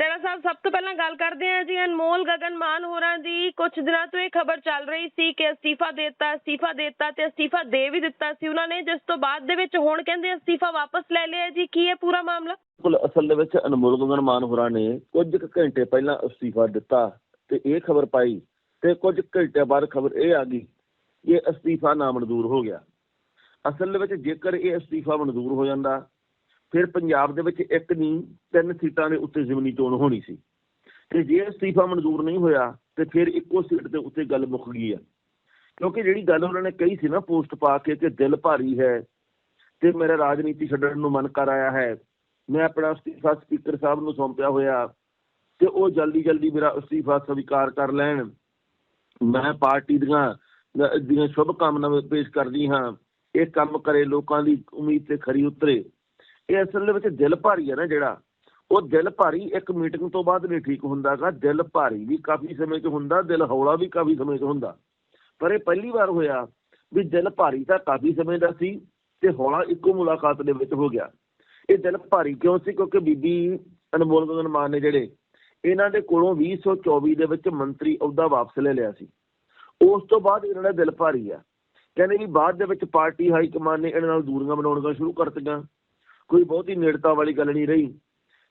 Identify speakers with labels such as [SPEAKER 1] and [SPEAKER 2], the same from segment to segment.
[SPEAKER 1] ਟੈਣਾ ਸਾਹਿਬ, ਸਭ ਤੋਂ ਪਹਿਲਾਂ ਗੱਲ ਕਰਦੇ ਹਾਂ ਜੀ ਅਨਮੋਲ ਗਗਨ ਮਾਨ ਹੋਰਾਂ ਦੀ। ਕੁਝ ਦਿਨਾਂ ਤੋਂ ਇਹ ਖਬਰ ਚੱਲ ਰਹੀ ਸੀ ਕਿ ਅਸਤੀਫਾ ਦਿੱਤਾ ਅਸਤੀਫਾ ਦਿੱਤਾ ਤੇ ਅਸਤੀਫਾ ਦੇ ਵੀ ਦਿੱਤਾ ਸੀ ਉਹਨਾਂ ਨੇ, ਜਿਸ ਤੋਂ ਬਾਅਦ ਦੇ ਵਿੱਚ ਹੁਣ ਕਹਿੰਦੇ ਅਸਤੀਫਾ ਵਾਪਸ ਲੈ ਲਿਆ ਜੀ। ਕੀ ਹੈ ਪੂਰਾ ਮਾਮਲਾ?
[SPEAKER 2] ਕੁਲ ਅਸਲ ਦੇ ਵਿੱਚ ਅਨਮੋਲ ਗਗਨ ਮਾਨ ਹੋਰਾਂ ਨੇ ਕੁਝ ਕੁ ਘੰਟੇ ਪਹਿਲਾਂ ਅਸਤੀਫਾ ਦਿੱਤਾ ਤੇ ਇਹ ਖਬਰ ਪਾਈ ਤੇ ਕੁਝ ਘੰਟੇ ਬਾਅਦ ਖਬਰ ਇਹ ਆ ਗਈ ਕਿ ਅਸਤੀਫਾ ਨਾ ਮਨਜ਼ੂਰ ਹੋ ਗਿਆ। ਅਸਲ ਦੇ ਵਿੱਚ ਜੇਕਰ ਇਹ ਅਸਤੀਫਾ ਮਨਜ਼ੂਰ ਹੋ ਜਾਂਦਾ ਫਿਰ ਪੰਜਾਬ ਦੇ ਵਿੱਚ ਇੱਕ ਨਹੀਂ, ਤਿੰਨ ਸੀਟਾਂ ਦੇ ਉੱਤੇ ਜ਼ਿਮਨੀ ਚੋਣ ਹੋਣੀ ਸੀ। ਤੇ ਜੇ ਅਸਤੀਫਾ ਮਨਜ਼ੂਰ ਨਹੀਂ ਹੋਇਆ, ਤੇ ਫਿਰ ਇੱਕੋ ਸੀਟ ਦੇ ਉੱਤੇ ਗੱਲ ਮੁੱਕ ਗਈ ਆ। ਕਿਉਂਕਿ ਜਿਹੜੀ ਗੱਲ ਉਹਨਾਂ ਨੇ ਕਹੀ ਸੀ ਨਾ, ਪੋਸਟ ਪਾ ਕੇ ਕਿ ਦਿਲ ਭਾਰੀ ਹੈ ਤੇ ਮੇਰਾ ਰਾਜਨੀਤੀ ਛੱਡਣ ਨੂੰ ਮਨ ਕਰ ਆਇਆ ਹੈ, ਮੈਂ ਆਪਣਾ ਅਸਤੀਫਾ ਸਪੀਕਰ ਸਾਹਿਬ ਨੂੰ ਸੌਂਪਿਆ ਹੋਇਆ, ਤੇ ਉਹ ਜਲਦੀ ਜਲਦੀ ਮੇਰਾ ਅਸਤੀਫਾ ਸਵੀਕਾਰ ਕਰ ਲੈਣ। ਮੈਂ ਪਾਰਟੀ ਦੀਆਂ ਦੀਆਂ ਸ਼ੁਭ ਕਾਮਨਾਵਾਂ ਪੇਸ਼ ਕਰਦੀ ਹਾਂ। ਇਹ ਕੰਮ ਕਰੇ, ਲੋਕਾਂ ਦੀ ਉਮੀਦ ਤੇ ਖਰੀ ਉਤਰੇ। ਇਹ ਅਸਲ ਦੇ ਵਿੱਚ ਦਿਲ ਭਾਰੀ ਹੈ ਨਾ ਜਿਹੜਾ, ਉਹ ਦਿਲ ਭਾਰੀ ਇੱਕ ਮੀਟਿੰਗ ਤੋਂ ਬਾਅਦ ਨਹੀਂ ਠੀਕ ਹੁੰਦਾਗਾ। ਦਿਲ ਭਾਰੀ ਵੀ ਕਾਫੀ ਸਮੇਂ 'ਚ ਹੁੰਦਾ, ਦਿਲ ਹੌਲਾ ਵੀ ਕਾਫੀ ਸਮੇਂ 'ਚ ਹੁੰਦਾ। ਪਰ ਇਹ ਪਹਿਲੀ ਵਾਰ ਹੋਇਆ ਵੀ ਦਿਲ ਭਾਰੀ ਤਾਂ ਕਾਫੀ ਸਮੇਂ ਦਾ ਸੀ ਤੇ ਹੌਲਾ ਇੱਕੋ ਮੁਲਾਕਾਤ ਦੇ ਵਿੱਚ ਹੋ ਗਿਆ। ਇਹ ਦਿਲ ਭਾਰੀ ਕਿਉਂ ਸੀ? ਕਿਉਂਕਿ ਬੀਬੀ ਅਨਮੋਲ ਗਗਨ ਮਾਨ ਨੇ ਜਿਹੜੇ ਇਹਨਾਂ ਦੇ ਕੋਲੋਂ 2024 ਦੇ ਵਿੱਚ ਮੰਤਰੀ ਅਹੁਦਾ ਵਾਪਸ ਲੈ ਲਿਆ ਸੀ। ਉਸ ਤੋਂ ਬਾਅਦ ਇਹਨਾਂ ਦਾ ਦਿਲ ਭਾਰੀ ਆ। ਕਹਿੰਦੇ ਵੀ ਬਾਅਦ ਦੇ ਵਿੱਚ ਪਾਰਟੀ ਹਾਈ ਕਮਾਨ ਨੇ ਇਹਨਾਂ ਨਾਲ ਦੂਰੀਆਂ ਬਣਾਉਣੀਆਂ ਸ਼ੁਰੂ ਕਰ ਦਿੱਤੀਆਂ ਕੋਈ ਬਹੁਤੀ ਨੇੜਤਾ ਵਾਲੀ ਗੱਲ ਨਹੀਂ ਰਹੀ।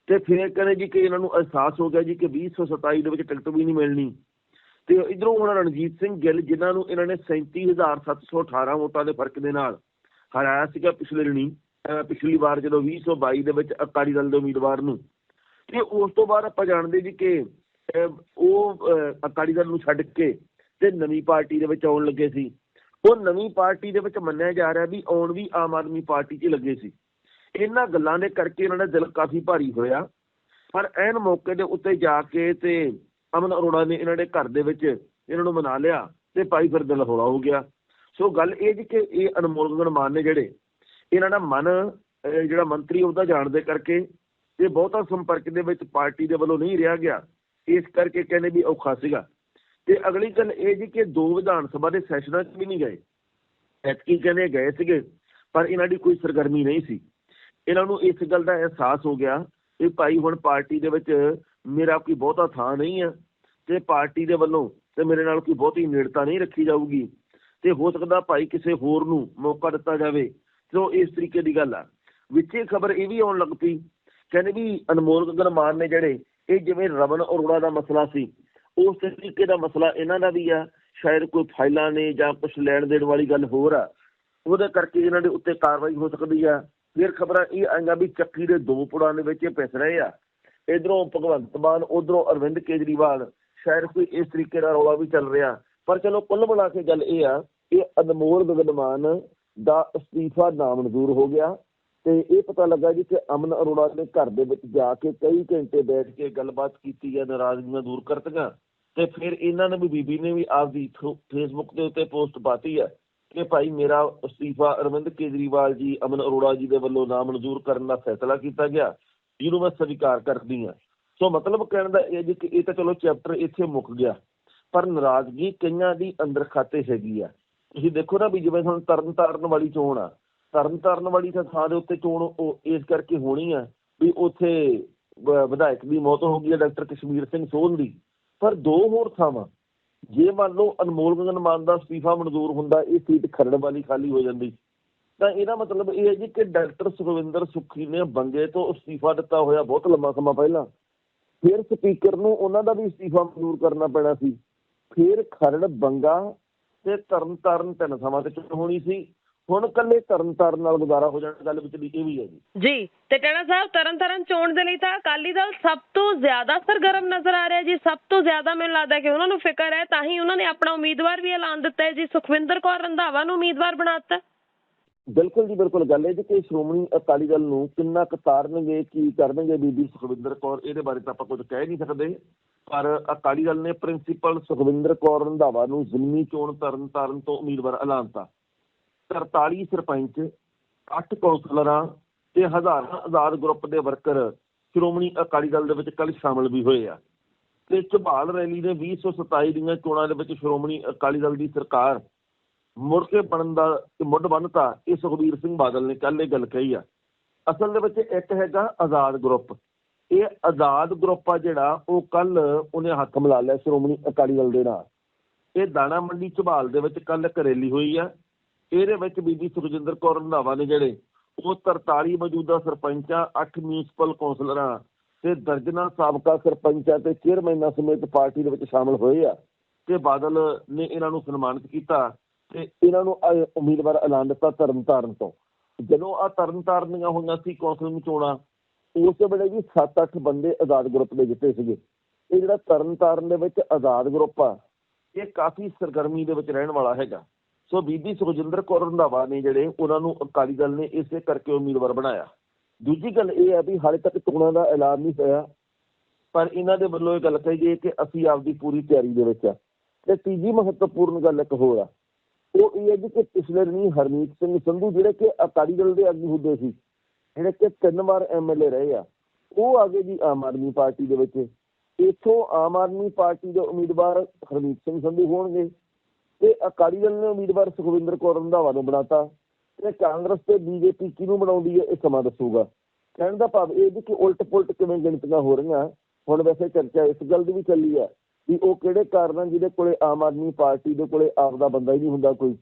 [SPEAKER 2] ਤੇ ਫਿਰ ਕਹਿੰਦੇ ਜੀ ਕਿ ਇਹਨਾਂ ਨੂੰ ਅਹਿਸਾਸ ਹੋ ਗਿਆ ਜੀ ਕਿ 2027 ਦੇ ਵਿੱਚ ਟਿਕਟ ਵੀ ਨਹੀਂ ਮਿਲਣੀ। ਤੇ ਇਧਰੋਂ ਹੁਣ ਰਣਜੀਤ ਸਿੰਘ ਗਿੱਲ, ਜਿਨ੍ਹਾਂ ਨੂੰ ਇਹਨਾਂ ਨੇ 37718 ਵੋਟਾਂ ਦੇ ਫ਼ਰਕ ਦੇ ਨਾਲ ਹਰਾਇਆ ਸੀਗਾ ਪਿਛਲੇ ਰਣੀ ਪਿਛਲੀ ਵਾਰ ਜਦੋਂ 2022 ਦੇ ਵਿੱਚ ਅਕਾਲੀ ਦਲ ਦੇ ਉਮੀਦਵਾਰ ਨੂੰ। ਤੇ ਉਸ ਤੋਂ ਬਾਅਦ ਆਪਾਂ ਜਾਣਦੇ ਜੀ ਕਿ ਉਹ ਅਕਾਲੀ ਦਲ ਨੂੰ ਛੱਡ ਕੇ ਤੇ ਨਵੀਂ ਪਾਰਟੀ ਦੇ ਵਿੱਚ ਆਉਣ ਲੱਗੇ ਸੀ। ਉਹ ਨਵੀਂ ਪਾਰਟੀ ਦੇ ਵਿੱਚ ਮੰਨਿਆ ਜਾ ਰਿਹਾ ਵੀ ਆਉਣ ਵੀ ਆਮ ਆਦਮੀ ਪਾਰਟੀ 'ਚ ਲੱਗੇ ਸੀ। ਇਹਨਾਂ ਗੱਲਾਂ ਦੇ ਕਰਕੇ ਇਹਨਾਂ ਦਾ ਦਿਲ ਕਾਫੀ ਭਾਰੀ ਹੋਇਆ। ਪਰ ਐਨ ਮੌਕੇ ਦੇ ਉੱਤੇ ਜਾ ਕੇ ਤੇ ਅਮਨ ਅਰੋੜਾ ਨੇ ਇਹਨਾਂ ਦੇ ਘਰ ਦੇ ਵਿੱਚ ਇਹਨਾਂ ਨੂੰ ਮਨਾ ਲਿਆ ਤੇ ਭਾਈ ਫਿਰ ਦਿਲ ਹੌਲਾ ਹੋ ਗਿਆ। ਸੋ ਗੱਲ ਇਹ ਜੀ ਕਿ ਇਹ ਅਨਮੋਲ ਗਗਨ ਨੇ ਜਿਹੜੇ, ਇਹਨਾਂ ਦਾ ਮਨ ਜਿਹੜਾ ਮੰਤਰੀ ਉਹਦਾ ਜਾਣ ਦੇ ਕਰਕੇ ਤੇ ਬਹੁਤਾ ਸੰਪਰਕ ਦੇ ਵਿੱਚ ਪਾਰਟੀ ਦੇ ਵੱਲੋਂ ਨਹੀਂ ਰਿਹਾ ਗਿਆ। ਇਸ ਕਰਕੇ ਕਹਿੰਦੇ ਵੀ ਔਖਾ ਸੀਗਾ। ਤੇ ਅਗਲੀ ਗੱਲ ਇਹ ਜੀ ਕਿ ਦੋ ਵਿਧਾਨ ਸਭਾ ਦੇ ਸੈਸ਼ਨਾਂ 'ਚ ਵੀ ਨਹੀਂ ਗਏ। ਐਤਕੀ ਕਹਿੰਦੇ ਗਏ ਸੀਗੇ, ਪਰ ਇਹਨਾਂ ਦੀ ਕੋਈ ਸਰਗਰਮੀ ਨਹੀਂ ਸੀ। ਇਹਨਾਂ ਨੂੰ ਇਸ ਗੱਲ ਦਾ ਅਹਿਸਾਸ ਹੋ ਗਿਆ ਕਿ ਭਾਈ ਹੁਣ ਪਾਰਟੀ ਦੇ ਵਿੱਚ ਮੇਰਾ ਕੋਈ ਬਹੁਤਾ ਥਾਂ ਨਹੀਂ ਆ ਤੇ ਪਾਰਟੀ ਦੇ ਵੱਲੋਂ ਤੇ ਮੇਰੇ ਨਾਲ ਕੋਈ ਬਹੁਤੀ ਨੇੜਤਾ ਨਹੀਂ ਰੱਖੀ ਜਾਊਗੀ ਤੇ ਹੋ ਸਕਦਾ ਭਾਈ ਕਿਸੇ ਹੋਰ ਨੂੰ ਮੌਕਾ ਦਿੱਤਾ ਜਾਵੇ। ਸੋ ਇਸ ਤਰੀਕੇ ਦੀ ਗੱਲ ਆ। ਵਿੱਚੇ ਖਬਰ ਇਹ ਵੀ ਆਉਣ ਲੱਗ ਪਈ, ਕਹਿੰਦੇ ਵੀ ਅਨਮੋਲ ਗਗਨ ਮਾਨ ਨੇ ਜਿਹੜੇ ਇਹ ਜਿਵੇਂ ਰਮਨ ਅਰੋੜਾ ਦਾ ਮਸਲਾ ਸੀ, ਉਸ ਤਰੀਕੇ ਦਾ ਮਸਲਾ ਇਹਨਾਂ ਦਾ ਵੀ ਆ। ਸ਼ਾਇਦ ਕੋਈ ਫਾਈਲਾਂ ਨੇ ਜਾਂ ਕੁਝ ਲੈਣ ਦੇਣ ਵਾਲੀ ਗੱਲ ਹੋਰ ਆ। ਉਹਦੇ ਕਰਕੇ ਇਹਨਾਂ ਦੇ ਉੱਤੇ ਕਾਰਵਾਈ ਹੋ ਸਕਦੀ ਆ। ਫਿਰ ਖਬਰਾਂ ਇਹ ਆਈਆਂ ਵੀ ਚੱਕੀ ਦੇ ਦੋ ਪੁੜਾਂ ਦੇ ਵਿੱਚ ਇਹ ਪਿਸ ਰਹੇ ਆ। ਇਧਰੋਂ ਭਗਵੰਤ ਮਾਨ, ਉਧਰੋਂ ਅਰਵਿੰਦ ਕੇਜਰੀਵਾਲ, ਸ਼ਾਇਦ ਕੋਈ ਇਸ ਤਰੀਕੇ ਦਾ ਰੌਲਾ ਵੀ ਚੱਲ ਰਿਹਾ। ਪਰ ਚਲੋ, ਕੁੱਲ ਮਿਲਾ ਕੇ ਗੱਲ ਇਹ ਆ ਕਿ ਅਨਮੋਲ ਗਗਨ ਦਾ ਅਸਤੀਫਾ ਨਾਮਨਜ਼ੂਰ ਹੋ ਗਿਆ ਤੇ ਇਹ ਪਤਾ ਲੱਗਾ ਜੀ ਕਿ ਅਮਨ ਅਰੋੜਾ ਦੇ ਘਰ ਦੇ ਵਿੱਚ ਜਾ ਕੇ ਕਈ ਘੰਟੇ ਬੈਠ ਕੇ ਗੱਲਬਾਤ ਕੀਤੀ ਹੈ ਨਾਰਾਜ਼ਗੀਆਂ ਦੂਰ ਕਰਤੀਆਂ ਤੇ ਫਿਰ ਇਹਨਾਂ ਨੇ ਵੀ ਬੀਬੀ ਨੇ ਵੀ ਆਪਦੀ ਫੇਸਬੁੱਕ ਦੇ ਉੱਤੇ ਪੋਸਟ ਪਾਤੀ ਹੈ ਕਿ ਭਾਈ ਮੇਰਾ ਅਸਤੀਫਾ ਅਰਵਿੰਦ ਕੇਜਰੀਵਾਲ ਜੀ, ਅਮਨ ਅਰੋੜਾ ਜੀ ਦੇ ਵੱਲੋਂ ਨਾ ਮਨਜ਼ੂਰ ਕਰਨ ਦਾ ਫੈਸਲਾ ਕੀਤਾ ਗਿਆ। ਜਿਹਨੂੰ ਮੈਂ ਸਵੀਕਾਰ ਕਰਦੀ ਹਾਂ ਸੋ ਮਤਲਬ ਕਹਿਣ ਦਾ ਇਹ ਜੀ ਕਿ ਇਹ ਤਾਂ ਚਲੋ ਚੈਪਟਰ ਇੱਥੇ ਮੁੱਕ ਗਿਆ, ਪਰ ਨਾਰਾਜ਼ਗੀ ਕਈਆਂ ਦੀ ਅੰਦਰ ਖਾਤੇ ਹੈਗੀ ਆ। ਤੁਸੀਂ ਦੇਖੋ ਨਾ ਵੀ ਜਿਵੇਂ ਹੁਣ ਤਰਨ ਤਾਰਨ ਵਾਲੀ ਚੋਣ ਆ ਤਰਨ ਤਾਰਨ ਵਾਲੀ ਥਾਂ ਦੇ ਉੱਤੇ ਚੋਣ ਉਹ ਇਸ ਕਰਕੇ ਹੋਣੀ ਆ ਵੀ ਉੱਥੇ ਵਿਧਾਇਕ ਦੀ ਮੌਤ ਹੋ ਗਈ ਹੈ ਡਾਕਟਰ ਕਸ਼ਮੀਰ ਸਿੰਘ ਸੋਹਲ ਦੀ। ਪਰ ਦੋ ਹੋਰ ਥਾਵਾਂ ਜੇ ਮੰਨ ਲਓ ਅਨਮੋਲ ਗਗਨ ਮਾਨ ਦਾ ਅਸਤੀਫਾ ਮਨਜ਼ੂਰ ਹੁੰਦਾ, ਇਹ ਸੀਟ ਖਰੜ ਵਾਲੀ ਖਾਲੀ ਹੋ ਜਾਂਦੀ, ਤਾਂ ਇਹਦਾ ਮਤਲਬ ਇਹ ਹੈ ਜੀ ਕਿ ਡਾਕਟਰ ਸੁਖਵਿੰਦਰ ਸੁੱਖੀ ਨੇ ਬੰਗੇ ਤੋਂ ਅਸਤੀਫਾ ਦਿੱਤਾ ਹੋਇਆ ਬਹੁਤ ਲੰਮਾ ਸਮਾਂ ਪਹਿਲਾਂ। ਫਿਰ ਸਪੀਕਰ ਨੂੰ ਉਹਨਾਂ ਦਾ ਵੀ ਅਸਤੀਫਾ ਮਨਜ਼ੂਰ ਕਰਨਾ ਪੈਣਾ ਸੀ। ਫਿਰ ਖਰੜ ਬੰਗਾ ਤੇ ਤਰਨ ਤਾਰਨ ਤਿੰਨ ਥਾਵਾਂ ਤੇ ਚੋਣ ਹੋਣੀ ਸੀ। ਹੁਣ ਕੱਲੇ ਤਰਨ ਤਾਰਨ ਨਾਲ ਗੁਜ਼ਾਰਾ ਹੋ ਜਾਣਾ ਗੱਲ ਵਿੱਚ ਦੀ ਇਹ ਵੀ ਹੈ ਜੀ।
[SPEAKER 1] ਜੀ ਤੇ ਟੈਣਾ ਸਾਹਿਬ ਤਰਨਤਾਰਨ ਚੋਣ ਦੇ ਲਈ ਤਾਂ ਅਕਾਲੀ ਦਲ ਸਭ ਤੋਂ ਜ਼ਿਆਦਾ ਸਰਗਰਮ ਨਜ਼ਰ ਆ ਰਿਹਾ ਜੀ ਸਭ ਤੋਂ ਜ਼ਿਆਦਾ ਮੈਨੂੰ ਲੱਗਦਾ ਕਿ ਉਹਨਾਂ ਨੂੰ ਫਿਕਰ ਹੈ ਤਾਂ ਹੀ ਉਹਨਾਂ ਨੇ ਆਪਣਾ ਉਮੀਦਵਾਰ ਵੀ ਐਲਾਨ ਦਿੱਤਾ ਹੈ ਜੀ ਸੁਖਵਿੰਦਰ ਕੌਰ ਰੰਧਾਵਾ ਨੂੰ ਉਮੀਦਵਾਰ ਬਣਾਤਾ
[SPEAKER 2] ਬਿਲਕੁਲ ਜੀ ਬਿਲਕੁਲ ਗੱਲ ਇਹ ਜੀ ਕਿ ਸ਼੍ਰੋਮਣੀ ਅਕਾਲੀ ਦਲ ਨੂੰ ਕਿੰਨਾ ਕੁ ਤਾਰਨਗੇ ਕੀ ਕਰਨਗੇ ਬੀਬੀ ਸੁਖਵਿੰਦਰ ਕੌਰ ਇਹਦੇ ਬਾਰੇ ਤਾਂ ਆਪਾਂ ਕੁਝ ਕਹਿ ਨਹੀਂ ਸਕਦੇ। ਪਰ ਅਕਾਲੀ ਦਲ ਨੇ ਪ੍ਰਿੰਸੀਪਲ ਸੁਖਵਿੰਦਰ ਕੌਰ ਰੰਧਾਵਾ ਨੂੰ ਜ਼ਿਮਨੀ ਚੋਣ ਤਰਨ ਤਾਰਨ ਤੋਂ ਉਮੀਦਵਾਰ ਐਲਾਨਤਾ 43 ਸਰਪੰਚ 8 ਕੌਂਸਲਰਾਂ ਤੇ ਹਜ਼ਾਰਾਂ ਆਜ਼ਾਦ ਗਰੁੱਪ ਦੇ ਵਰਕਰ ਸ਼੍ਰੋਮਣੀ ਅਕਾਲੀ ਦਲ ਦੇ ਵਿੱਚ ਕੱਲ ਸ਼ਾਮਲ ਵੀ ਹੋਏ ਆ। ਤੇ ਝਬਾਲ ਰੈਲੀ ਨੇ 2027 ਦੀਆਂ ਚੋਣਾਂ ਦੇ ਵਿੱਚ ਸ਼੍ਰੋਮਣੀ ਅਕਾਲੀ ਦਲ ਦੀ ਸਰਕਾਰ ਮੁੜ ਕੇ ਬਣਨ ਦਾ ਮੁੱਢ ਬੰਨਤਾ ਇਹ ਸੁਖਬੀਰ ਸਿੰਘ ਬਾਦਲ ਨੇ ਕੱਲ ਇਹ ਗੱਲ ਕਹੀ ਆ। ਅਸਲ ਦੇ ਵਿੱਚ ਇੱਕ ਹੈਗਾ ਆਜ਼ਾਦ ਗਰੁੱਪ। ਇਹ ਆਜ਼ਾਦ ਗਰੁੱਪ ਆ ਜਿਹੜਾ ਉਹ ਕੱਲ ਉਹਨੇ ਹੱਥ ਮਿਲਾ ਲਿਆ ਸ਼੍ਰੋਮਣੀ ਅਕਾਲੀ ਦਲ ਦੇ ਨਾਲ। ਇਹ ਦਾਣਾ ਮੰਡੀ ਝਬਾਲ ਦੇ ਵਿੱਚ ਕੱਲ ਇੱਕ ਰੈਲੀ ਹੋਈ ਆ। ਇਹਦੇ ਵਿੱਚ ਬੀਬੀ ਸੁਖਜਿੰਦਰ ਕੌਰ ਰੰਧਾਵਾ ਨੇ ਜਿਹੜੇ ਉਹ 43 ਮੌਜੂਦਾ ਸਰਪੰਚਾਂ 8 ਮਿਊਨਿਸਪਲ ਕੌਂਸਲਰਾਂ ਤੇ ਦਰਜਨਾਂ ਸਾਬਕਾ ਸਰਪੰਚਾਂ ਤੇ ਚੇਅਰਮੈਨਾਂ ਸਮੇਤ ਪਾਰਟੀ ਦੇ ਵਿੱਚ ਸ਼ਾਮਲ ਹੋਏ ਆ ਤੇ ਬਾਦਲ ਨੇ ਇਹਨਾਂ ਨੂੰ ਸਨਮਾਨਿਤ ਕੀਤਾ ਤੇ ਇਹਨਾਂ ਨੂੰ ਉਮੀਦਵਾਰ ਐਲਾਨ ਦਿੱਤਾ ਤਰਨਤਾਰਨ ਤੋਂ। ਜਦੋਂ ਆ ਤਰਨਤਾਰਨ ਦੀਆਂ ਹੋਈਆਂ ਸੀ ਕੌਂਸਲਿੰਗ ਚੋਣਾਂ, ਉਸ ਵੇਲੇ ਵੀ 7-8 ਬੰਦੇ ਆਜ਼ਾਦ ਗਰੁੱਪ ਦੇ ਜਿੱਤੇ ਸੀਗੇ। ਇਹ ਜਿਹੜਾ ਤਰਨਤਾਰਨ ਦੇ ਵਿੱਚ ਆਜ਼ਾਦ ਗਰੁੱਪ ਆ, ਇਹ ਕਾਫੀ ਸਰਗਰਮੀ ਦੇ ਵਿੱਚ ਰਹਿਣ ਵਾਲਾ ਹੈਗਾ। ਸੋ ਬੀਬੀ ਸੁਖਜਿੰਦਰ ਕੌਰ ਰੰਧਾਵਾ ਨੇ ਜਿਹੜੇ ਉਹਨਾਂ ਨੂੰ ਅਕਾਲੀ ਦਲ ਨੇ ਇਸੇ ਕਰਕੇ ਉਮੀਦਵਾਰ ਬਣਾਇਆ। ਦੂਜੀ ਗੱਲ ਇਹ ਹੈ ਵੀ ਹਾਲੇ ਤੱਕ ਚੋਣਾਂ ਦਾ ਐਲਾਨ ਨਹੀਂ ਹੋਇਆ, ਪਰ ਇਹਨਾਂ ਦੇ ਵੱਲੋਂ ਇਹ ਗੱਲ ਕਹੀ ਗਈ ਕਿ ਅਸੀਂ ਆਪਦੀ ਪੂਰੀ ਤਿਆਰੀ ਦੇ ਵਿੱਚ ਆ। ਤੇ ਤੀਜੀ ਮਹੱਤਵਪੂਰਨ ਗੱਲ ਇੱਕ ਹੋਰ ਆ। ਉਹ ਇਹ ਹੈ ਜੀ ਕਿ ਪਿਛਲੇ ਦਿਨੀ ਹਰਮੀਤ ਸਿੰਘ ਸੰਧੂ ਜਿਹੜੇ ਕਿ ਅਕਾਲੀ ਦਲ ਦੇ ਆਗੂ ਹੁੰਦੇ ਸੀ, ਜਿਹੜੇ ਕਿ ਤਿੰਨ ਵਾਰ ਐਮਐਲਏ ਰਹੇ ਆ, ਉਹ ਆ ਗਏ ਜੀ ਆਮ ਆਦਮੀ ਪਾਰਟੀ ਦੇ ਵਿੱਚ। ਇੱਥੋਂ ਆਮ ਆਦਮੀ ਪਾਰਟੀ ਦੇ ਉਮੀਦਵਾਰ ਹਰਮੀਤ ਸਿੰਘ ਸੰਧੂ ਹੋਣਗੇ। ਤੇ ਅਕਾਲੀ ਦਲ ਨੇ ਉਮੀਦਵਾਰ ਸੁਖਵਿੰਦਰ ਕੌਰ ਰੰਧਾਵਾ ਨੂੰ ਬਣਾਤਾ ਤੇ ਕਾਂਗਰਸ ਤੇ ਬੀਜੇਪੀ ਕਿਹਨੂੰ ਬਣਾਉਂਦੀ ਹੈ, ਇਹ ਸਮਾਂ ਦੱਸੂਗਾ। ਕਹਿਣ ਦਾ ਭਾਵ ਇਹ ਵੀ ਕਿ ਉਲਟ ਪੁਲਟ ਕਿਵੇਂ ਗਿਣਤੀਆਂ ਹੋ ਰਹੀਆਂ, ਹੁਣ ਵੈਸੇ ਚਰਚਾ ਇਸ ਗੱਲ ਦੀ ਵੀ ਚੱਲੀ ਹੈ ਵੀ ਉਹ ਕਿਹੜੇ ਕਾਰਨ ਆ ਜਿਹਦੇ ਕੋਲੇ ਆਮ ਆਦਮੀ ਪਾਰਟੀ ਦੇ ਕੋਲੇ ਆਪ ਦਾ ਬੰਦਾ ਹੀ ਨਹੀਂ ਹੁੰਦਾ ਕੋਈ।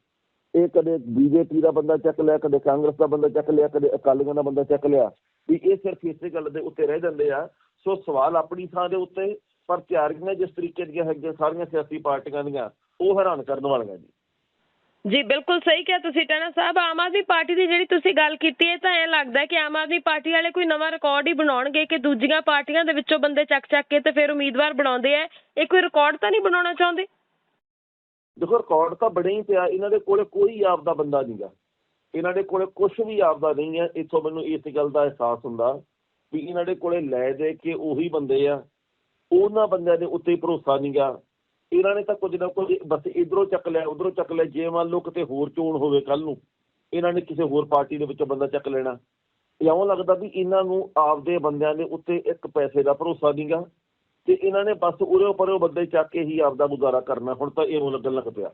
[SPEAKER 2] ਇਹ ਕਦੇ ਬੀਜੇਪੀ ਦਾ ਬੰਦਾ ਚੱਕ ਲਿਆ, ਕਦੇ ਕਾਂਗਰਸ ਦਾ ਬੰਦਾ ਚੱਕ ਲਿਆ, ਕਦੇ ਅਕਾਲੀਆਂ ਦਾ ਬੰਦਾ ਚੱਕ ਲਿਆ, ਵੀ ਇਹ ਸਿਰਫ ਇਸੇ ਗੱਲ ਦੇ ਉੱਤੇ ਰਹਿ ਜਾਂਦੇ ਆ। ਸੋ ਸਵਾਲ ਆਪਣੀ ਥਾਂ ਦੇ ਉੱਤੇ ਪਰ ਤਿਆਰੀਆਂ ਜਿਸ ਤਰੀਕੇ ਦੀਆਂ ਹੈਗੀਆਂ ਸਾਰੀਆਂ ਸਿਆਸੀ ਪਾਰਟੀਆਂ ਦੀਆਂ ਉਹ ਹੈਰਾਨ ਕਰਨ ਵਾਲੀਆਂ ਜੀ।
[SPEAKER 1] ਜੀ ਬਿਲਕੁਲ ਸਹੀ ਕਿਹਾ ਤੁਸੀਂ ਟੈਣਾ ਸਾਹਿਬ। ਆਮ ਆਦਮੀ ਪਾਰਟੀ ਦੀ ਜਿਹੜੀ ਤੁਸੀਂ ਗੱਲ ਕੀਤੀ ਹੈ ਤਾਂ ਐਂ ਲੱਗਦਾ ਕਿ ਆਮ ਆਦਮੀ ਪਾਰਟੀ ਵਾਲੇ ਕੋਈ ਨਵਾਂ ਰਿਕਾਰਡ ਹੀ ਬਣਾਉਣਗੇ ਕਿ ਦੂਜੀਆਂ ਪਾਰਟੀਆਂ ਦੇ ਵਿੱਚੋਂ ਬੰਦੇ ਚੱਕ ਚੱਕ ਕੇ ਤੇ ਫਿਰ ਉਮੀਦਵਾਰ ਬਣਾਉਂਦੇ ਆ। ਇਹ ਕੋਈ ਰਿਕਾਰਡ ਤਾਂ ਨਹੀਂ ਬਣਾਉਣਾ ਚਾਹੁੰਦੇ?
[SPEAKER 2] ਦੇਖੋ ਰਿਕਾਰਡ ਤਾਂ ਬੜੇ ਹੀ ਪਿਆ। ਇਹਨਾਂ ਦੇ ਕੋਲੇ ਕੋਈ ਆਪ ਦਾ ਬੰਦਾ ਨਹੀਂਗਾ ਇਹਨਾਂ ਦੇ ਕੋਲੇ ਕੁਝ ਵੀ ਆਪ ਦਾ ਨਹੀਂ ਹੈ ਇੱਥੋਂ ਮੈਨੂੰ ਇਸ ਗੱਲ ਦਾ ਅਹਿਸਾਸ ਹੁੰਦਾ ਵੀ ਇਹਨਾਂ ਦੇ ਕੋਲੇ ਲੈ ਦੇ ਕੇ ਉਹੀ ਬੰਦੇ ਆ। ਉਹਨਾਂ ਬੰਦਿਆਂ ਦੇ ਉੱਤੇ ਭਰੋਸਾ ਨਹੀਂਗਾ ਇਹਨਾਂ ਨੇ ਤਾਂ ਕੁਝ ਨਾ ਕੁਝ ਬਸ ਇਧਰੋਂ ਚੱਕ ਲਿਆ, ਉਧਰੋਂ ਚੱਕ ਲਿਆ, ਜੇ ਮੰਨ ਲਓ ਕਿਤੇ ਹੋਰ ਚੋਣ ਹੋਵੇ ਕੱਲ ਨੂੰ, ਇਹਨਾਂ ਨੇ ਕਿਸੇ ਹੋਰ ਪਾਰਟੀ ਦੇ ਵਿੱਚੋਂ ਬੰਦਾ ਚੱਕ ਲੈਣਾ। ਇਉਂ ਲੱਗਦਾ ਵੀ ਇਹਨਾਂ ਨੂੰ ਆਪਦੇ ਬੰਦਿਆਂ ਦੇ ਉੱਤੇ ਇੱਕ ਪੈਸੇ ਦਾ ਭਰੋਸਾ ਨਹੀਂਗਾ ਤੇ ਇਹਨਾਂ ਨੇ ਬਸ ਉਰੇ ਪਰੇ ਬੰਦੇ ਚੱਕ ਕੇ ਹੀ ਆਪਦਾ ਗੁਜ਼ਾਰਾ ਕਰਨਾ, ਹੁਣ ਤਾਂ ਇਉਂ ਲੱਗਣ ਲੱਗ ਪਿਆ।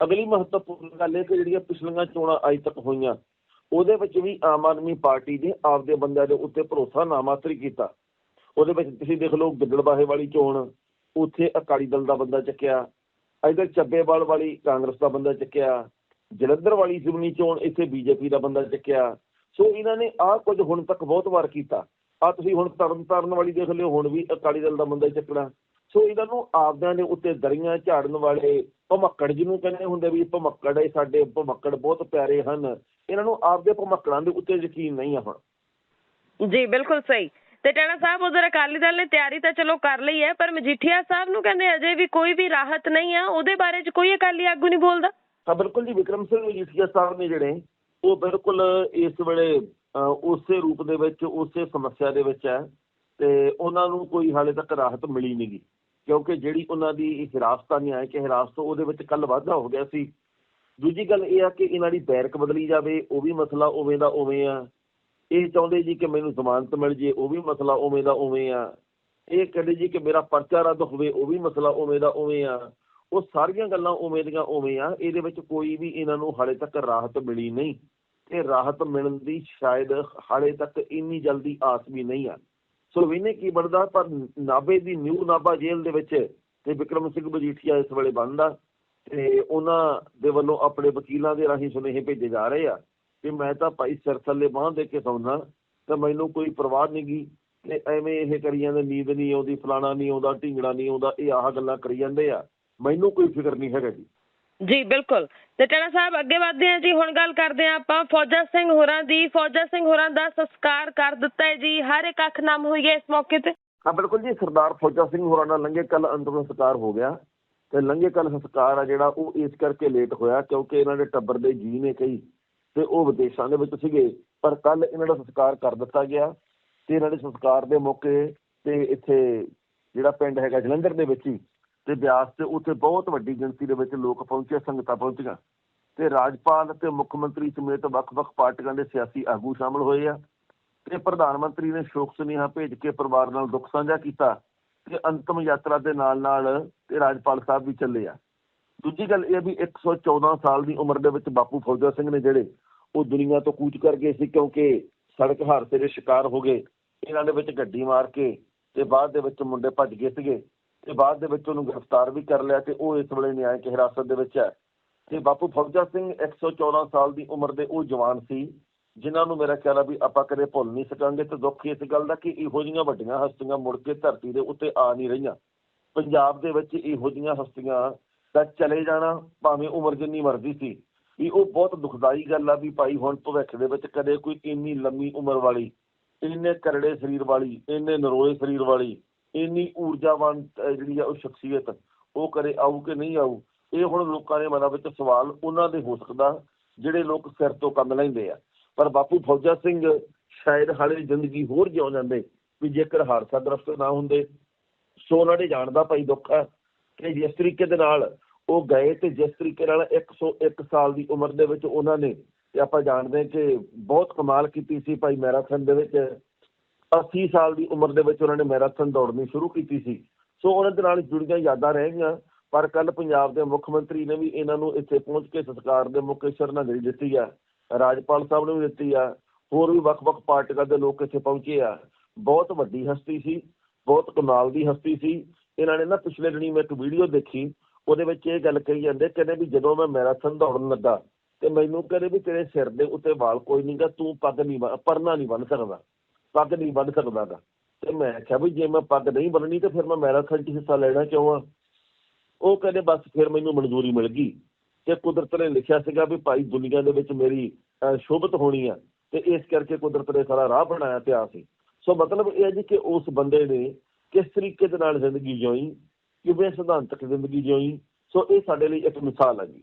[SPEAKER 2] ਅਗਲੀ ਮਹੱਤਵਪੂਰਨ ਗੱਲ ਇਹ ਕਿ ਜਿਹੜੀਆਂ ਪਿਛਲੀਆਂ ਚੋਣਾਂ ਅੱਜ ਤੱਕ ਹੋਈਆਂ, ਉਹਦੇ ਵਿੱਚ ਵੀ ਆਮ ਆਦਮੀ ਪਾਰਟੀ ਨੇ ਆਪਦੇ ਬੰਦਿਆਂ ਦੇ ਉੱਤੇ ਭਰੋਸਾ ਨਾ ਮਾਤਰ ਕੀਤਾ। ਉਹਦੇ ਵਿੱਚ ਤੁਸੀਂ ਦੇਖ ਲਓ ਗਿੱਦੜਬਾਹੇ ਵਾਲੀ ਚੋਣ ਉੱਥੇ ਅਕਾਲੀ ਦਲ ਦਾ ਬੰਦਾ ਚੱਕਿਆ, ਇਧਰ ਚੱਬੇਵਾਲ ਵਾਲੀ ਕਾਂਗਰਸ ਦਾ ਬੰਦਾ ਚੱਕਿਆ, ਜਲੰਧਰ ਵਾਲੀ ਜ਼ਿਮਨੀ ਚੋਣ ਇੱਥੇ ਬੀਜੇਪੀ ਦਾ ਬੰਦਾ ਚੱਕਿਆ। ਸੋ ਇਹਨਾਂ ਨੇ ਆਹ ਕੁਝ ਹੁਣ ਤੱਕ ਬਹੁਤ ਵਾਰ ਕੀਤਾ। ਆ ਤੁਸੀਂ ਹੁਣ ਤਰਨ ਤਾਰਨ ਵਾਲੀ ਦੇਖ ਲਿਓ, ਹੁਣ ਵੀ ਅਕਾਲੀ ਦਲ ਦਾ ਬੰਦਾ ਹੀ ਚੱਕਣਾ। ਸੋ ਇਹਨਾਂ ਨੂੰ ਆਪਦਿਆਂ ਦੇ ਉੱਤੇ ਦਰੀਆਂ ਝਾੜਨ ਵਾਲੇ ਭਮੱਕੜ ਜਿਹਨੂੰ ਕਹਿੰਦੇ ਹੁੰਦੇ ਵੀ ਭਮੱਕੜ ਇਹ ਸਾਡੇ ਭਮੱਕੜ ਬਹੁਤ ਪਿਆਰੇ ਹਨ। ਇਹਨਾਂ ਨੂੰ ਆਪਦੇ ਭਮੱਕੜਾਂ ਦੇ ਉੱਤੇ ਯਕੀਨ ਨਹੀਂ ਆ ਹੁਣ।
[SPEAKER 1] ਜੀ, ਬਿਲਕੁਲ ਸਹੀ। ਤੇ ਟੈਣਾ ਸਾਹਿਬ ਉਧਰ ਅਕਾਲੀ ਦਲ ਨੇ ਤਿਆਰੀ ਤਾਂ ਚਲੋ ਕਰ ਲਈ ਹੈ, ਪਰ ਮਜੀਠੀਆ ਸਾਹਿਬ ਨੂੰ ਕਹਿੰਦੇ ਅਜੇ ਵੀ ਕੋਈ ਵੀ ਰਾਹਤ ਨਹੀਂ ਆ, ਉਹਦੇ ਬਾਰੇ 'ਚ ਕੋਈ ਅਕਾਲੀ ਆਗੂ ਨਹੀਂ ਬੋਲਦਾ।
[SPEAKER 2] ਤਾਂ ਬਿਲਕੁਲ ਜੀ, ਵਿਕਰਮ ਸਿੰਘ ਮਜੀਠੀਆ ਸਾਹਿਬ ਨੇ ਜਿਹੜੇ, ਉਹ ਬਿਲਕੁਲ ਇਸ ਵੇਲੇ ਉਸੇ ਰੂਪ ਦੇ ਵਿੱਚ, ਉਸੇ ਸਮੱਸਿਆ ਦੇ ਵਿੱਚ ਹੈ, ਤੇ ਉਹਨਾਂ ਨੂੰ ਕੋਈ ਹਾਲੇ ਤੱਕ ਰਾਹਤ ਮਿਲੀ ਨਹੀਂਗੀ ਕਿਉਂਕਿ ਜਿਹੜੀ ਉਹਨਾਂ ਦੀ ਹਿਰਾਸਤ ਨਹੀਂ ਆਇਆ ਕਿ ਹਿਰਾਸਤ ਉਹਦੇ ਵਿੱਚ ਕੱਲ ਵਾਧਾ ਹੋ ਗਿਆ ਸੀ। ਦੂਜੀ ਗੱਲ ਇਹ ਆ ਕਿ ਇਹਨਾਂ ਦੀ ਬੈਰਕ ਬਦਲੀ ਜਾਵੇ, ਉਹ ਵੀ ਮਸਲਾ ਉਵੇਂ ਦਾ ਉਵੇਂ ਆ ਇਹ ਚਾਹੁੰਦੇ ਜੀ ਕਿ ਮੈਨੂੰ ਜ਼ਮਾਨਤ ਮਿਲ ਜੇ, ਉਹ ਵੀ ਮਸਲਾ ਉਵੇਂ ਦਾ ਉਵੇਂ ਆ। ਇਹ ਕਹਿੰਦੇ ਜੀ ਕਿ ਮੇਰਾ ਪਰਚਾ ਰੱਦ ਹੋਵੇ, ਉਹ ਵੀ ਮਸਲਾ ਉਵੇਂ ਦਾ ਉਵੇਂ ਆ। ਉਹ ਸਾਰੀਆਂ ਗੱਲਾਂ ਉਵੇਂ ਦੀਆਂ ਉਵੇਂ ਆ, ਇਹਦੇ ਵਿੱਚ ਕੋਈ ਵੀ ਇਹਨਾਂ ਨੂੰ ਹਾਲੇ ਤੱਕ ਰਾਹਤ ਮਿਲੀ ਨਹੀਂ। ਤੇ ਰਾਹਤ ਮਿਲਣ ਦੀ ਸ਼ਾਇਦ ਹਾਲੇ ਤੱਕ ਇੰਨੀ ਜਲਦੀ ਆਸ ਵੀ ਨਹੀਂ ਆ। ਸੋ ਵੇਨੇ ਕੀ ਬਣਦਾ, ਪਰ ਨਾਭੇ ਦੀ ਨਿਊ ਨਾਭਾ ਜੇਲ੍ਹ ਦੇ ਵਿੱਚ ਤੇ ਵਿਕਰਮ ਸਿੰਘ ਮਜੀਠੀਆ ਇਸ ਵੇਲੇ ਬੰਦ ਆ ਤੇ ਉਹਨਾਂ ਦੇ ਵੱਲੋਂ ਆਪਣੇ ਵਕੀਲਾਂ ਦੇ ਰਾਹੀਂ ਸੁਨੇਹੇ ਭੇਜੇ ਜਾ ਰਹੇ ਆ। ਕਿ ਮੈਂ ਤਾਂ ਭਾਈ ਸਿਰ ਥੱਲੇ ਬਾਂਹ ਦੇ ਕੇ ਸੌਂਦਾ ਤੇ ਮੈਨੂੰ ਕੋਈ ਪਰਵਾਹ ਨਹੀਂ ਗੀ ਤੇ ਐਵੇਂ ਇਹ ਕਰੀ ਜਾਂਦੇ ਨੀਂਦ ਨਹੀਂ ਆਉਂਦੀ ਫਲਾਣਾ ਨਹੀਂ ਆਉਂਦਾ ਢਿੰਗੜਾ ਨਹੀਂ ਆਉਂਦਾ ਇਹ ਆਹ ਗੱਲਾਂ ਕਰੀ ਜਾਂਦੇ ਆ। ਮੈਨੂੰ ਕੋਈ ਫਿਕਰ ਨਹੀਂ ਹੈਗਾ ਜੀ।
[SPEAKER 1] ਜੀ ਬਿਲਕੁਲ। ਤੇ ਟੈਣਾ ਸਾਹਿਬ ਅੱਗੇ ਵਧਦੇ ਹਾਂ ਜੀ ਹੁਣ ਗੱਲ ਕਰਦੇ ਹਾਂ ਆਪਾਂ ਫੌਜਾ ਸਿੰਘ ਹੋਰਾਂ ਦੀ। ਫੌਜਾ ਸਿੰਘ ਹੋਰਾਂ ਦਾ ਸੰਸਕਾਰ ਕਰ ਦਿੱਤਾ ਹੈ ਜੀ। ਹਰ ਇੱਕ ਅੱਖ ਨਮ ਹੋਈ ਹੈ ਇਸ ਮੌਕੇ ਤੇ।
[SPEAKER 2] ਹਾਂ ਬਿਲਕੁਲ ਜੀ ਸਰਦਾਰ ਫੌਜਾ ਸਿੰਘ ਹੋਰਾਂ ਦਾ ਲੰਘੇ ਕੱਲ ਅੰਤਿਮ ਸੰਸਕਾਰ ਹੋ ਗਿਆ। ਤੇ ਲੰਘੇ ਕੱਲ ਸੰਸਕਾਰ ਆ ਜਿਹੜਾ ਉਹ ਇਸ ਕਰਕੇ ਲੇਟ ਹੋਇਆ ਕਿਉਂਕਿ ਇਹਨਾਂ ਦੇ ਟੱਬਰ ਦੇ ਜੀ ਨੇ ਕਈ ਤੇ ਉਹ ਵਿਦੇਸ਼ਾਂ ਦੇ ਵਿੱਚ ਸੀਗੇ। ਪਰ ਕੱਲ ਇਹਨਾਂ ਦਾ ਸੰਸਕਾਰ ਕਰ ਦਿੱਤਾ ਗਿਆ ਤੇ ਇਹਨਾਂ ਦੇ ਸੰਸਕਾਰ ਦੇ ਮੌਕੇ ਤੇ ਇੱਥੇ ਜਿਹੜਾ ਪਿੰਡ ਹੈਗਾ ਜਲੰਧਰ ਦੇ ਵਿੱਚ ਹੀ ਤੇ ਬਿਆਸ ਤੇ ਉੱਥੇ ਬਹੁਤ ਵੱਡੀ ਗਿਣਤੀ ਦੇ ਵਿੱਚ ਲੋਕ ਪਹੁੰਚੇ, ਸੰਗਤਾਂ ਪਹੁੰਚੀਆਂ। ਤੇ ਰਾਜਪਾਲ ਤੇ ਮੁੱਖ ਮੰਤਰੀ ਸਮੇਤ ਵੱਖ-ਵੱਖ ਪਾਰਟੀਆਂ ਦੇ ਸਿਆਸੀ ਆਗੂ ਸ਼ਾਮਲ ਹੋਏ ਆ ਤੇ ਪ੍ਰਧਾਨ ਮੰਤਰੀ ਨੇ ਸ਼ੋਕ ਸੁਨੇਹਾ ਭੇਜ ਕੇ ਪਰਿਵਾਰ ਨਾਲ ਦੁੱਖ ਸਾਂਝਾ ਕੀਤਾ ਤੇ ਅੰਤਮ ਯਾਤਰਾ ਦੇ ਨਾਲ-ਨਾਲ ਤੇ ਰਾਜਪਾਲ ਸਾਹਿਬ ਵੀ ਚੱਲੇ ਆ। ਦੂਜੀ ਗੱਲ ਇਹ ਵੀ 114 ਸਾਲ ਦੀ ਉਮਰ ਦੇ ਵਿੱਚ ਬਾਪੂ ਫੌਜਾ ਸਿੰਘ ਨੇ ਜਿਹੜੇ ਉਹ ਦੁਨੀਆ ਤੋਂ ਕੂਚ ਕਰ ਗਏ ਸੀ ਕਿਉਂਕਿ ਸੜਕ ਹਾਦਸੇ ਦੇ ਸ਼ਿਕਾਰ ਹੋ ਗਏ, ਇਹਨਾਂ ਦੇ ਵਿੱਚ ਗੱਡੀ ਮਾਰ ਕੇ ਤੇ ਬਾਅਦ ਦੇ ਵਿੱਚ ਮੁੰਡੇ ਭੱਜ ਗਏ ਸੀਗੇ ਤੇ ਬਾਅਦ ਦੇ ਵਿੱਚ ਉਹਨੂੰ ਗ੍ਰਿਫਤਾਰ ਵੀ ਕਰ ਲਿਆ ਤੇ ਉਹ ਇਸ ਵੇਲੇ ਨਿਆਂ ਹਿਰਾਸਤ ਦੇ ਵਿੱਚ ਹੈ। ਤੇ ਬਾਪੂ ਫੌਜਾ ਸਿੰਘ 114 ਸਾਲ ਦੀ ਉਮਰ ਦੇ ਉਹ ਜਵਾਨ ਸੀ, ਜਿਨ੍ਹਾਂ ਨੂੰ ਮੇਰਾ ਖਿਆਲ ਆ ਵੀ ਆਪਾਂ ਕਦੇ ਭੁੱਲ ਨਹੀਂ ਸਕਾਂਗੇ ਤੇ ਦੁੱਖ ਇਸ ਗੱਲ ਦਾ ਕਿ ਇਹੋ ਜਿਹੀਆਂ ਵੱਡੀਆਂ ਹਸਤੀਆਂ ਮੁੜ ਕੇ ਧਰਤੀ ਦੇ ਉੱਤੇ ਆ ਨਹੀਂ ਰਹੀਆਂ। ਪੰਜਾਬ ਦੇ ਵਿੱਚ ਇਹੋ ਜਿਹੀਆਂ ਹਸਤੀਆਂ ਦਾ ਚਲੇ ਜਾਣਾ ਭਾਵੇਂ ਉਮਰ ਜਿੰਨੀ ਮਰਜ਼ੀ ਸੀ। ਵੀ ਉਹ ਬਹੁਤ ਦੁਖਦਾਈ ਗੱਲ ਆ ਵੀ ਭਾਈ ਹੁਣ ਭਵਿੱਖ ਦੇ ਵਿੱਚ ਕਦੇ ਕੋਈ ਇੰਨੀ ਲੰਮੀ ਉਮਰ ਵਾਲੀ, ਇੰਨੇ ਕਰੜੇ ਸਰੀਰ ਵਾਲੀ, ਇੰਨੇ ਨਰੋਏ ਸਰੀਰ ਵਾਲੀ, ਇੰਨੀ ਊਰਜਾਵਾਨ ਜਿਹੜੀ ਆ ਉਹ ਸ਼ਖਸੀਅਤ, ਉਹ ਕਦੇ ਆਊ ਕਿ ਨਹੀਂ ਆਊ, ਇਹ ਹੁਣ ਲੋਕਾਂ ਦੇ ਮਨਾਂ ਵਿੱਚ ਸਵਾਲ ਉਹਨਾਂ ਦੇ ਹੋ ਸਕਦਾ, ਜਿਹੜੇ ਲੋਕ ਸਿਰ ਤੋਂ ਕੰਮ ਲੈਂਦੇ ਆ। ਪਰ ਬਾਪੂ ਫੌਜਾ ਸਿੰਘ ਸ਼ਾਇਦ ਹਾਲੇ ਜ਼ਿੰਦਗੀ ਹੋਰ ਜਿਉ ਜਾਂਦੇ, ਵੀ ਜੇਕਰ ਹਾਦਸਾ ਗ੍ਰਸਤ ਨਾ ਹੁੰਦੇ, ਸੋ ਉਹਨਾਂ ਨੇ ਜਾਣ ਦਾ ਭਾਈ ਦੁੱਖ ਹੈ ਕਿ ਜਿਸ ਤਰੀਕੇ ਦੇ ਨਾਲ ਉਹ ਗਏ ਤੇ ਜਿਸ ਤਰੀਕੇ ਨਾਲ 101 ਸਾਲ ਦੀ ਉਮਰ ਦੇ ਵਿੱਚ ਉਹਨਾਂ ਨੇ ਤੇ ਆਪਾਂ ਜਾਣਦੇ ਹਾਂ ਕਿ ਬਹੁਤ ਕਮਾਲ ਕੀਤੀ ਸੀ ਭਾਈ ਮੈਰਾਥਨ ਦੇ ਵਿੱਚ। 80 ਸਾਲ ਦੀ ਉਮਰ ਦੇ ਵਿੱਚ ਉਹਨਾਂ ਨੇ ਮੈਰਾਥਨ ਦੌੜਨੀ ਸ਼ੁਰੂ ਕੀਤੀ ਸੀ। ਸੋ ਉਹਨਾਂ ਦੇ ਨਾਲ ਜੁੜੀਆਂ ਯਾਦਾਂ ਰਹਿ ਗਈਆਂ, ਪਰ ਕੱਲ ਪੰਜਾਬ ਦੇ ਮੁੱਖ ਮੰਤਰੀ ਨੇ ਵੀ ਇਹਨਾਂ ਨੂੰ ਇੱਥੇ ਪਹੁੰਚ ਕੇ ਸਤਿਕਾਰ ਦੇ ਮੌਕੇ ਸ਼ਰਧਾਂਜਲੀ ਦਿੱਤੀ ਆ, ਰਾਜਪਾਲ ਸਾਹਿਬ ਨੇ ਵੀ ਦਿੱਤੀ ਆ, ਹੋਰ ਵੀ ਵੱਖ-ਵੱਖ ਪਾਰਟੀਆਂ ਦੇ ਲੋਕ ਇੱਥੇ ਪਹੁੰਚੇ ਆ। ਬਹੁਤ ਵੱਡੀ ਹਸਤੀ ਸੀ, ਬਹੁਤ ਕਮਾਲ ਦੀ ਹਸਤੀ ਸੀ। ਇਹਨਾਂ ਨੇ ਨਾ ਪਿਛਲੇ ਦਿਨੀ ਮੈਂ ਇੱਕ ਵੀਡੀਓ ਦੇਖੀ ਉਹਦੇ ਵਿੱਚ ਇਹ ਗੱਲ ਕਹੀ ਜਾਂਦੇ ਕਹਿੰਦੇ ਵੀ ਜਦੋਂ ਮੈਂ ਮੈਰਾਥਨ ਦੌੜਨ ਲੱਗਾ ਤੇ ਮੈਨੂੰ ਕਹਿੰਦੇ ਵੀ ਤੇਰੇ ਸਿਰ ਦੇ ਉੱਤੇ ਵਾਲ ਕੋਈ ਨਹੀਂਗਾ ਤੂੰ ਪੱਗ ਨਹੀਂ ਬੰਨ- ਪਰਨਾ ਨਹੀਂ ਬੰਨ ਸਕਦਾ ਪੱਗ ਨਹੀਂ ਬੰਨ ਸਕਦਾਗਾ ਤੇ ਮੈਂ ਕਿਹਾ ਵੀ ਜੇ ਮੈਂ ਪੱਗ ਨਹੀਂ ਬੰਨਣੀ ਤੇ ਫਿਰ ਮੈਂ ਮੈਰਾਥਨ 'ਚ ਹਿੱਸਾ ਲੈਣਾ ਕਿਉਂ ਆ? ਉਹ ਕਹਿੰਦੇ ਬਸ ਫਿਰ ਮੈਨੂੰ ਮਨਜ਼ੂਰੀ ਮਿਲ ਗਈ। ਤੇ ਕੁਦਰਤ ਨੇ ਲਿਖਿਆ ਸੀਗਾ ਵੀ ਭਾਈ ਦੁਨੀਆ ਦੇ ਵਿੱਚ ਮੇਰੀ ਅਹ, ਸ਼ੋਭਤ ਹੋਣੀ ਆ ਤੇ ਇਸ ਕਰਕੇ ਕੁਦਰਤ ਨੇ ਸਾਰਾ ਰਾਹ ਬਣਾਇਆ ਪਿਆ ਸੀ। ਸੋ ਮਤਲਬ ਇਹ ਜੀ ਕਿ ਉਸ ਬੰਦੇ ਨੇ ਕਿਸ ਤਰੀਕੇ ਦੇ ਨਾਲ ਜ਼ਿੰਦਗੀ ਜਿਉਈ, ਕਿਵੇਂ ਸਿਧਾਂਤਕ ਜ਼ਿੰਦਗੀ ਜਿਉਈ, ਸੋ ਇਹ ਸਾਡੇ ਲਈ ਇੱਕ ਮਿਸਾਲ ਹੈ ਜੀ।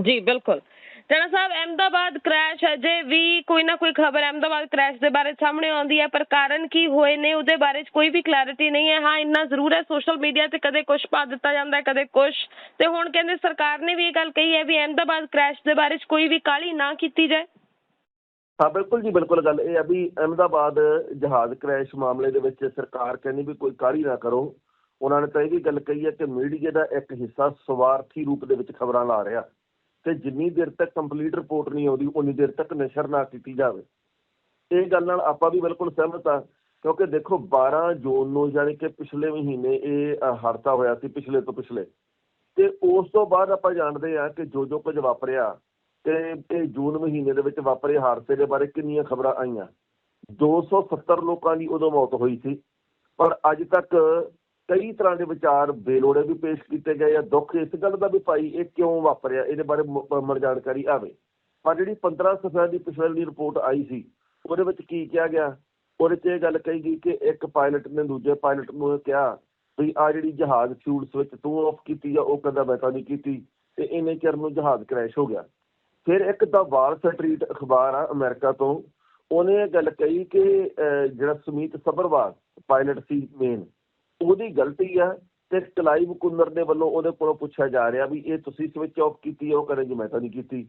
[SPEAKER 1] ਜੀ, ਬਿਲਕੁਲ। ਟਣਾ ਸਾਹਿਬ, ਅਹਿਮਦਾਬਾਦ ਕ੍ਰੈਸ਼ ਅਜੇ ਵੀ ਕੋਈ ਨਾ ਕੋਈ ਖਬਰ ਅਹਿਮਦਾਬਾਦ ਕ੍ਰੈਸ਼ ਦੇ ਬਾਰੇ ਸਾਹਮਣੇ ਆਉਂਦੀ ਹੈ, ਪਰ ਕਾਰਨ ਕੀ ਹੋਏ ਨੇ ਉਹਦੇ ਬਾਰੇ ਕੋਈ ਵੀ ਕਲੈਰਿਟੀ ਨਹੀਂ ਹੈ। ਹਾਂ, ਇੰਨਾ ਜ਼ਰੂਰ ਹੈ ਸੋਸ਼ਲ ਮੀਡੀਆ ਤੇ ਕਦੇ ਕੁਝ ਪਾ ਦਿੱਤਾ ਜਾਂਦਾ ਹੈ, ਕਦੇ ਕੁਝ ਤੇ ਹੁਣ ਕਹਿੰਦੇ ਸਰਕਾਰ ਨੇ ਵੀ ਇਹ ਗੱਲ ਕਹੀ ਹੈ ਵੀ ਅਹਿਮਦਾਬਾਦ ਕ੍ਰੈਸ਼ ਦੇ ਬਾਰੇ ਕੋਈ ਵੀ ਕਾਹਲੀ ਨਾ ਕੀਤੀ ਜਾਏ।
[SPEAKER 2] ਹਾਂ, ਬਿਲਕੁਲ ਜੀ, ਬਿਲਕੁਲ ਗੱਲ ਇਹ ਆ ਵੀ ਅਹਿਮਦਾਬਾਦ ਜਹਾਜ਼ ਕ੍ਰੈਸ਼ ਮਾਮਲੇ ਦੇ ਵਿੱਚ ਸਰਕਾਰ ਕਹਿੰਦੀ ਵੀ ਕੋਈ ਕਾਹਲੀ ਨਾ ਕਰੋ। ਉਹਨਾਂ ਨੇ ਤਾਂ ਇਹ ਵੀ ਗੱਲ ਕਹੀ ਹੈ ਕਿ ਮੀਡੀਆ ਦਾ ਇੱਕ ਹਿੱਸਾ ਸਵਾਰਥੀ ਰੂਪ ਦੇ ਵਿੱਚ ਖਬਰਾਂ ਲਾ ਰਿਹਾ ਤੇ ਜਿੰਨੀ ਦੇਰ ਤੱਕ ਕੰਪਲੀਟ ਰਿਪੋਰਟ ਨਹੀਂ ਆਉਂਦੀ, ਉਨੀ ਦੇਰ ਤੱਕ ਨਸ਼ਰ ਨਾ ਕੀਤੀ ਜਾਵੇ। ਇਹ ਗੱਲ ਨਾਲ ਆਪਾਂ ਵੀ ਬਿਲਕੁਲ ਸਹਿਮਤ ਆ ਕਿਉਂਕਿ ਦੇਖੋ 12 ਜੂਨ ਨੂੰ ਯਾਨੀ ਕਿ ਪਿਛਲੇ ਮਹੀਨੇ ਇਹ ਹੜਤਾ ਹੋਇਆ ਸੀ, ਪਿਛਲੇ ਤੋਂ ਪਿਛਲੇ। ਤੇ ਉਸ ਤੋਂ ਬਾਅਦ ਆਪਾਂ ਜਾਣਦੇ ਆ ਕਿ ਜੋ ਜੋ ਕੁਝ ਵਾਪਰਿਆ ਤੇ ਇਹ ਜੂਨ ਮਹੀਨੇ ਦੇ ਵਿੱਚ ਵਾਪਰੇ ਹਾਦਸੇ ਦੇ ਬਾਰੇ ਕਿੰਨੀਆਂ ਖਬਰਾਂ ਆਈਆਂ? 270 ਲੋਕਾਂ ਦੀ ਉਦੋਂ ਮੌਤ ਹੋਈ ਸੀ। ਪਰ ਅੱਜ ਤੱਕ ਕਈ ਤਰ੍ਹਾਂ ਦੇ ਵਿਚਾਰ ਬੇਲੋੜੇ ਵੀ ਪੇਸ਼ ਕੀਤੇ ਗਏ ਆ। ਦੁੱਖ ਇਸ ਗੱਲ ਦਾ ਵੀ ਭਾਈ, ਇਹ ਕਿਉਂ ਵਾਪਰਿਆ? ਇਹਦੇ ਬਾਰੇ ਮਰ ਜਾਣਕਾਰੀ ਆਵੇ। ਪਰ ਜਿਹੜੀ 15 ਸਫਿਆਂ ਦੀ ਪਿਛਲੀ ਰਿਪੋਰਟ ਆਈ ਸੀ, ਉਹਦੇ ਵਿੱਚ ਕੀ ਕਿਹਾ ਗਿਆ? ਉਹਦੇ 'ਚ ਇਹ ਗੱਲ ਕਹੀ ਗਈ ਕਿ ਇੱਕ ਪਾਇਲਟ ਨੇ ਦੂਜੇ ਪਾਇਲਟ ਨੂੰ ਇਹ ਕਿਹਾ ਵੀ ਆ ਜਿਹੜੀ ਜਹਾਜ਼ ਫਿਊਲ ਸਵਿਚ ਤੂੰ ਆਫ ਕੀਤੀ ਆ, ਉਹ ਕਹਿੰਦਾ ਮੈਂ ਤਾਂ ਨਹੀਂ ਕੀਤੀ। ਤੇ ਇੰਨੇ ਚਿਰ ਨੂੰ ਜਹਾਜ਼ ਕ੍ਰੈਸ਼ ਹੋ ਗਿਆ। ਫਿਰ ਇੱਕ ਦਾ ਵਾਲ ਸਟਰੀਟ ਅਖਬਾਰ ਆ ਅਮਰੀਕਾ ਤੋਂ, ਉਹਨੇ ਇਹ ਗੱਲ ਕਹੀ ਕਿ ਜਿਹੜਾ ਸੁਮੀਤ ਸਬਰਵਾਲ ਪਾਇਲਟ ਸੀ ਮੇਨ ਉਹਦੀ ਗਲਤੀ ਆ ਤੇ ਕਲਾਈਵ ਕੁੰਦਰ ਦੇ ਵੱਲੋਂ ਉਹਦੇ ਕੋਲੋਂ ਪੁੱਛਿਆ ਜਾ ਰਿਹਾ ਵੀ ਇਹ ਤੁਸੀਂ ਸਵਿਚ ਆਫ ਕੀਤੀ ਹੈ ਉਹ ਕਹਿੰਦੇ ਜੀ ਮੈਂ ਤਾਂ ਨਹੀਂ ਕੀਤੀ।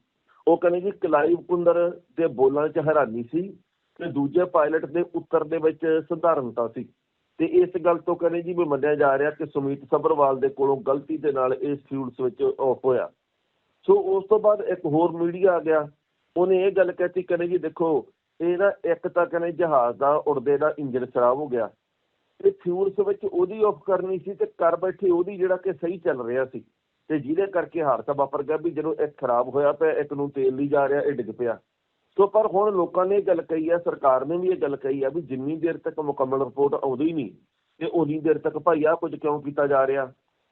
[SPEAKER 2] ਉਹ ਕਹਿੰਦੇ ਜੀ ਕਲਾਈਵ ਕੁੰਦਰ ਦੇ ਬੋਲਾਂ 'ਚ ਹੈਰਾਨੀ ਸੀ ਤੇ ਦੂਜੇ ਪਾਇਲਟ ਦੇ ਉੱਤਰ ਦੇ ਵਿੱਚ ਸਧਾਰਨਤਾ ਸੀ। ਤੇ ਇਸ ਗੱਲ ਤੋਂ ਕਹਿੰਦੇ ਜੀ ਵੀ ਮੰਨਿਆ ਜਾ ਰਿਹਾ ਕਿ ਸੁਮੀਤ ਸਬਰਵਾਲ ਦੇ ਕੋਲੋਂ ਗਲਤੀ ਦੇ ਨਾਲ ਇਹ ਫਿਊਲ ਸਵਿਚ ਆਫ ਹੋਇਆ। ਸੋ ਉਸ ਤੋਂ ਬਾਅਦ ਇੱਕ ਹੋਰ ਮੀਡੀਆ ਆ ਗਿਆ, ਉਹਨੇ ਇਹ ਗੱਲ ਕਹਿਤੀ, ਕਹਿੰਦੇ ਜੀ ਦੇਖੋ, ਇਹ ਨਾ ਇੱਕ ਤਾਂ ਕਹਿੰਦੇ ਜਹਾਜ਼ ਦਾ ਉੜਦੇ ਦਾ ਇੰਜਨ ਖਰਾਬ ਹੋ ਗਿਆ, ਤੇ ਫਿਊਲਸ ਵਿੱਚ ਉਹਦੀ ਆਫ ਕਰਨੀ ਸੀ ਤੇ ਕਰ ਬੈਠੇ ਉਹਦੀ ਜਿਹੜਾ ਕਿ ਸਹੀ ਚੱਲ ਰਿਹਾ ਸੀ, ਤੇ ਜਿਹਦੇ ਕਰਕੇ ਹਾਦਸਾ ਵਾਪਰ ਗਿਆ ਵੀ ਜਦੋਂ ਇੱਕ ਖਰਾਬ ਹੋਇਆ ਪਿਆ, ਇੱਕ ਨੂੰ ਤੇਲ ਨਹੀਂ ਜਾ ਰਿਹਾ, ਇਹ ਡਿੱਗ ਪਿਆ। ਸੋ ਪਰ ਹੁਣ ਲੋਕਾਂ ਨੇ ਇਹ ਗੱਲ ਕਹੀ ਹੈ ਸਰਕਾਰ ਨੇ ਵੀ ਇਹ ਗੱਲ ਕਹੀ ਹੈ ਵੀ ਜਿੰਨੀ ਦੇਰ ਤੱਕ ਮੁਕੰਮਲ ਰਿਪੋਰਟ ਆਉਂਦੀ ਹੀ ਨਹੀਂ, ਤੇ ਉਨੀ ਦੇਰ ਤੱਕ ਭਾਈ ਆਹ ਕੁਝ ਕਿਉਂ ਕੀਤਾ ਜਾ ਰਿਹਾ?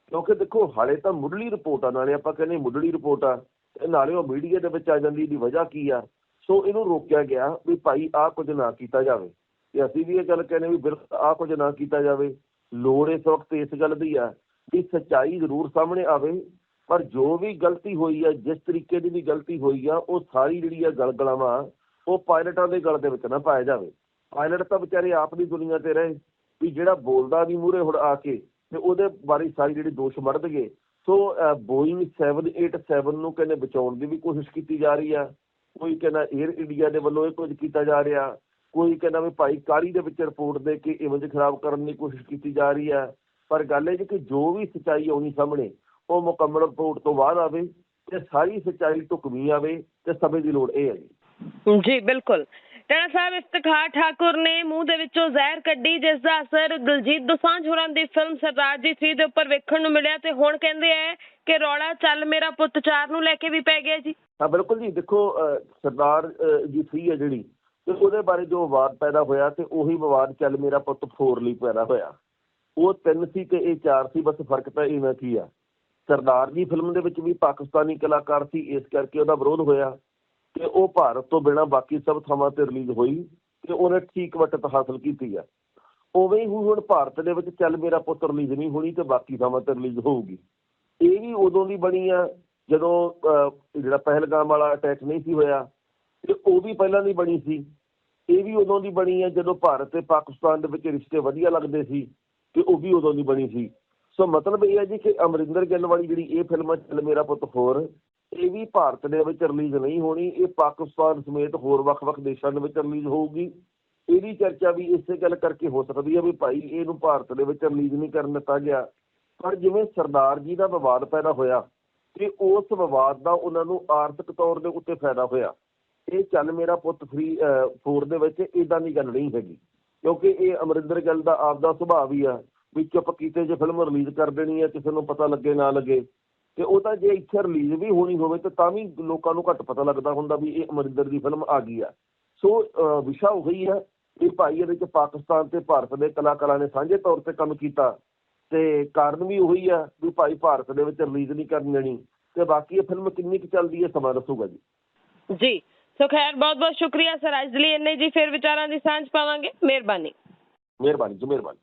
[SPEAKER 2] ਕਿਉਂਕਿ ਦੇਖੋ, ਹਾਲੇ ਤਾਂ ਮੁੱਢਲੀ ਰਿਪੋਰਟ ਆ, ਨਾਲੇ ਆਪਾਂ ਕਹਿੰਦੇ ਮੁੱਢਲੀ ਰਿਪੋਰਟ ਆ, ਤੇ ਨਾਲੇ ਉਹ ਮੀਡੀਆ ਦੇ ਵਿੱਚ ਆ ਜਾਂਦੀ ਦੀ ਵਜ੍ਹਾ ਕੀ ਆ? ਸੋ ਇਹਨੂੰ ਰੋਕਿਆ ਗਿਆ ਵੀ ਭਾਈ ਆਹ ਕੁਝ ਨਾ ਕੀਤਾ ਜਾਵੇ। ਤੇ ਅਸੀਂ ਵੀ ਇਹ ਗੱਲ ਕਹਿੰਦੇ ਵੀ ਬਿਲਕੁਲ ਆਹ ਕੁਝ ਨਾ ਕੀਤਾ ਜਾਵੇ। ਲੋੜ ਇਸ ਵਕਤ ਇਸ ਗੱਲ ਦੀ ਆ ਵੀ ਸੱਚਾਈ ਜ਼ਰੂਰ ਸਾਹਮਣੇ ਆਵੇ, ਪਰ ਜੋ ਵੀ ਗਲਤੀ ਹੋਈ ਆ, ਜਿਸ ਤਰੀਕੇ ਦੀ ਵੀ ਗਲਤੀ ਹੋਈ ਆ, ਉਹ ਸਾਰੀ ਜਿਹੜੀ ਆ ਗਲਗਲਾਵਾਂ, ਉਹ ਪਾਇਲਟਾਂ ਦੇ ਗਲ ਦੇ ਵਿੱਚ ਨਾ ਪਾਇਆ ਜਾਵੇ। ਪਾਇਲਟ ਤਾਂ ਵਿਚਾਰੇ ਆਪ ਦੀ ਦੁਨੀਆ ਤੇ ਰਹੇ, ਵੀ ਜਿਹੜਾ ਬੋਲਦਾ ਵੀ ਮੂਰੇ ਹੁਣ ਆ ਕੇ ਤੇ ਉਹਦੇ ਬਾਰੇ ਸਾਰੀ ਜਿਹੜੀ ਦੋਸ਼ ਮੜਦਗੇ ਸੋ ਬੋਇੰਗ 787 ਨੂੰ ਕਹਿੰਦੇ ਬਚਾਉਣ ਦੀ ਵੀ ਕੋਸ਼ਿਸ਼ ਕੀਤੀ ਜਾ ਰਹੀ ਆ। ਕੋਈ ਕਹਿੰਦਾ 에ਅਰ ਇੰਡੀਆ ਦੇ ਵੱਲੋਂ ਇਹ ਕੁਝ ਕੀਤਾ ਜਾ ਰਿਹਾ। ਕੋਈ ਕਹਿੰਦਾ ਵੀ ਭਾਈ ਕਾਲੀ ਦੇ ਵਿੱਚ ਰਿਪੋਰਟ ਦੇ ਕੇ ਇਮੇਜ ਖਰਾਬ ਕਰਨ ਦੀ ਕੋਸ਼ਿਸ਼ ਕੀਤੀ ਜਾ ਰਹੀ ਹੈ ਪਰ ਗੱਲ ਇਹ ਜੀ ਕਿ ਜੋ ਵੀ ਸੱਚਾਈ ਆਉਣੀ ਸਾਹਮਣੇ, ਉਹ ਮੁਕੰਮਲ ਰਿਪੋਰਟ ਤੋਂ ਬਾਅਦ ਆਵੇ ਤੇ ਸਾਰੀ ਸੱਚਾਈ ਢੁਕਵੀਂ ਆਵੇ ਤੇ ਸਮੇਂ ਦੀ ਲੋੜ ਇਹ ਹੈ ਜੀ।
[SPEAKER 1] ਜੀ, ਬਿਲਕੁਲ। ਟੈਣਾ ਸਾਹਿਬ ਇਫਤਖਾਰ ਠਾਕੁਰ ਨੇ ਮੂੰਹ ਦੇ ਵਿੱਚੋਂ ਜ਼ਹਿਰ ਕੱਢੀ, ਜਿਸ ਦਾ ਅਸਰ ਦਿਲਜੀਤ ਦੋਸਾਂਝ ਹੋਰਾਂ ਦੀ ਫਿਲਮ ਸਰਦਾਰ ਜੀ 3 ਦੇ ਉੱਪਰ ਵੇਖਣ ਨੂੰ ਮਿਲਿਆ ਤੇ ਹੁਣ ਕਹਿੰਦੇ ਆ ਕਿ ਰੌਲਾ ਚੱਲ ਮੇਰਾ ਪੁੱਤ ਚਾਰ ਨੂੰ ਲੈ ਕੇ ਵੀ ਪੈ ਗਿਆ ਜੀ।
[SPEAKER 2] ਹਾਂ, ਬਿਲਕੁਲ ਜੀ। ਦੇਖੋ ਸਰਦਾਰ ਜੀ ਫ੍ਰੀ ਹੈ ਜਿਹੜੀ, ਤੇ ਉਹਦੇ ਬਾਰੇ ਜੋ ਵਿਵਾਦ ਪੈਦਾ ਹੋਇਆ ਤੇ ਉਹੀ ਵਿਵਾਦ ਚੱਲ ਮੇਰਾ ਪੁੱਤ ਫੋਰ ਲਈ ਪੈਦਾ ਹੋਇਆ। ਉਹ ਤਿੰਨ ਸੀ ਤੇ ਇਹ ਚਾਰ ਸੀ, ਬਸ ਫ਼ਰਕ ਤਾਂ ਇਹਨਾਂ ਕੀ ਆ। ਸਰਦਾਰ ਜੀ ਫਿਲਮ ਦੇ ਵਿੱਚ ਵੀ ਪਾਕਿਸਤਾਨੀ ਕਲਾਕਾਰ ਸੀ, ਇਸ ਕਰਕੇ ਉਹਦਾ ਵਿਰੋਧ ਹੋਇਆ। ਤੇ ਉਹ ਭਾਰਤ ਤੋਂ ਬਿਨਾਂ ਬਾਕੀ ਸਭ ਥਾਵਾਂ ਤੇ ਰਿਲੀਜ਼ ਹੋਈ ਤੇ ਉਹਨੇ ਠੀਕ ਵਟਤ ਹਾਸਲ ਕੀਤੀ ਆ। ਉਵੇਂ ਹੀ ਹੁਣ ਭਾਰਤ ਦੇ ਵਿੱਚ ਚੱਲ ਮੇਰਾ ਪੁੱਤ ਰਿਲੀਜ਼ ਨਹੀਂ ਹੋਣੀ ਤੇ ਬਾਕੀ ਥਾਵਾਂ ਤੇ ਰਿਲੀਜ਼ ਹੋਊਗੀ। ਇਹ ਵੀ ਉਦੋਂ ਦੀ ਬਣੀ ਆ ਜਦੋਂ ਜਿਹੜਾ ਪਹਿਲਗਾਮ ਵਾਲਾ ਅਟੈਕ ਨਹੀਂ ਸੀ ਹੋਇਆ ਤੇ ਉਹ ਵੀ ਪਹਿਲਾਂ ਦੀ ਬਣੀ ਸੀ। ਇਹ ਵੀ ਉਦੋਂ ਦੀ ਬਣੀ ਹੈ ਜਦੋਂ ਭਾਰਤ ਤੇ ਪਾਕਿਸਤਾਨ ਦੇ ਵਿੱਚ ਰਿਸ਼ਤੇ ਵਧੀਆ ਲੱਗਦੇ ਸੀ ਤੇ ਉਹ ਵੀ ਉਦੋਂ ਦੀ ਬਣੀ ਸੀ। ਸੋ ਮਤਲਬ ਇਹ ਹੈ ਜੀ ਕਿ ਅਮਰਿੰਦਰ ਗਿੱਲ ਵਾਲੀ ਜਿਹੜੀ ਇਹ ਫਿਲਮ ਹੈ ਚੱਲ ਮੇਰਾ ਪੁੱਤ ਹੋਰ ਇਹ ਵੀ ਭਾਰਤ ਦੇ ਵਿੱਚ ਰਿਲੀਜ਼ ਨਹੀਂ ਹੋਣੀ, ਇਹ ਪਾਕਿਸਤਾਨ ਸਮੇਤ ਹੋਰ ਵੱਖ-ਵੱਖ ਦੇਸ਼ਾਂ ਦੇ ਵਿੱਚ ਰਿਲੀਜ਼ ਹੋਊਗੀ। ਇਹਦੀ ਚਰਚਾ ਵੀ ਇਸੇ ਗੱਲ ਕਰਕੇ ਹੋ ਸਕਦੀ ਹੈ ਵੀ ਭਾਈ ਇਹਨੂੰ ਭਾਰਤ ਦੇ ਵਿੱਚ ਰਿਲੀਜ਼ ਨਹੀਂ ਕਰਨ ਦਿੱਤਾ ਗਿਆ। ਪਰ ਜਿਵੇਂ ਸਰਦਾਰ ਜੀ ਦਾ ਵਿਵਾਦ ਪੈਦਾ ਹੋਇਆ ਤੇ ਉਸ ਵਿਵਾਦ ਦਾ ਉਹਨਾਂ ਨੂੰ ਆਰਥਿਕ ਤੌਰ ਦੇ ਉੱਤੇ ਫਾਇਦਾ ਹੋਇਆ। ਇਹ ਚੱਲ ਮੇਰਾ ਪੁੱਤ ਫਰੀ ਫੋਰ ਦੇ ਵਿੱਚ ਇਦਾਂ ਦੀ ਗੱਲ ਨਹੀਂ ਹੈਗੀ। ਕਿਉਂਕਿ ਇਹ ਅਮਰਿੰਦਰ ਗਿੱਲ ਦਾ ਆਪਦਾ ਸੁਭਾਅ ਵੀ ਆ, ਵੀ ਚੁੱਪ ਕੀਤੇ ਜੇ ਫਿਲਮ ਰਿਲੀਜ਼ ਕਰ ਦੇਣੀ ਹੈ ਕਿਸੇ ਨੂੰ ਪਤਾ ਲੱਗੇ ਨਾ ਲੱਗੇ। ਤੇ ਉਹ ਤਾਂ ਜੇ ਇੱਥੇ ਰਿਲੀਜ਼ ਵੀ ਹੋਣੀ ਹੋਵੇ ਤੇ ਤਾਂ ਵੀ ਲੋਕਾਂ ਨੂੰ ਘੱਟ ਪਤਾ ਲੱਗਦਾ ਹੁੰਦਾ ਵੀ ਇਹ ਅਮਰਿੰਦਰ ਦੀ ਫਿਲਮ ਆ ਗਈ ਆ। ਸੋ ਵਿਸ਼ਾ ਉਹੀ ਹੈ ਕਿ ਭਾਈ ਇਹਦੇ ਵਿੱਚ ਪਾਕਿਸਤਾਨ ਤੇ ਭਾਰਤ ਦੇ ਕਲਾਕਾਰਾਂ ਨੇ ਸਾਂਝੇ ਤੌਰ ਤੇ ਕੰਮ ਕੀਤਾ ਤੇ ਕਾਰਨ ਵੀ ਉਹੀ ਆ ਵੀ ਭਾਈ ਭਾਰਤ ਦੇ ਵਿੱਚ ਰਿਲੀਜ਼ ਨਹੀਂ ਕਰਨ ਦੇਣੀ ਤੇ ਬਾਕੀ ਇਹ ਫਿਲਮ ਕਿੰਨੀ ਕੁ ਚੱਲਦੀ ਹੈ ਸਮਾਂ ਦੱਸੂਗਾ ਜੀ।
[SPEAKER 1] ਜੀ ਸੋ ਖੈਰ ਬਹੁਤ ਬਹੁਤ ਸ਼ੁਕਰੀਆ ਸਰ। ਅੱਜ ਲਈ ਇੰਨੇ ਜੀ ਫਿਰ ਵਿਚਾਰਾਂ ਦੀ ਸਾਂਝ ਪਾਵਾਂਗੇ। ਮਿਹਰਬਾਨੀ।
[SPEAKER 2] ਮਿਹਰਬਾਨੀ ਜੀ ਮਿਹਰਬਾਨੀ।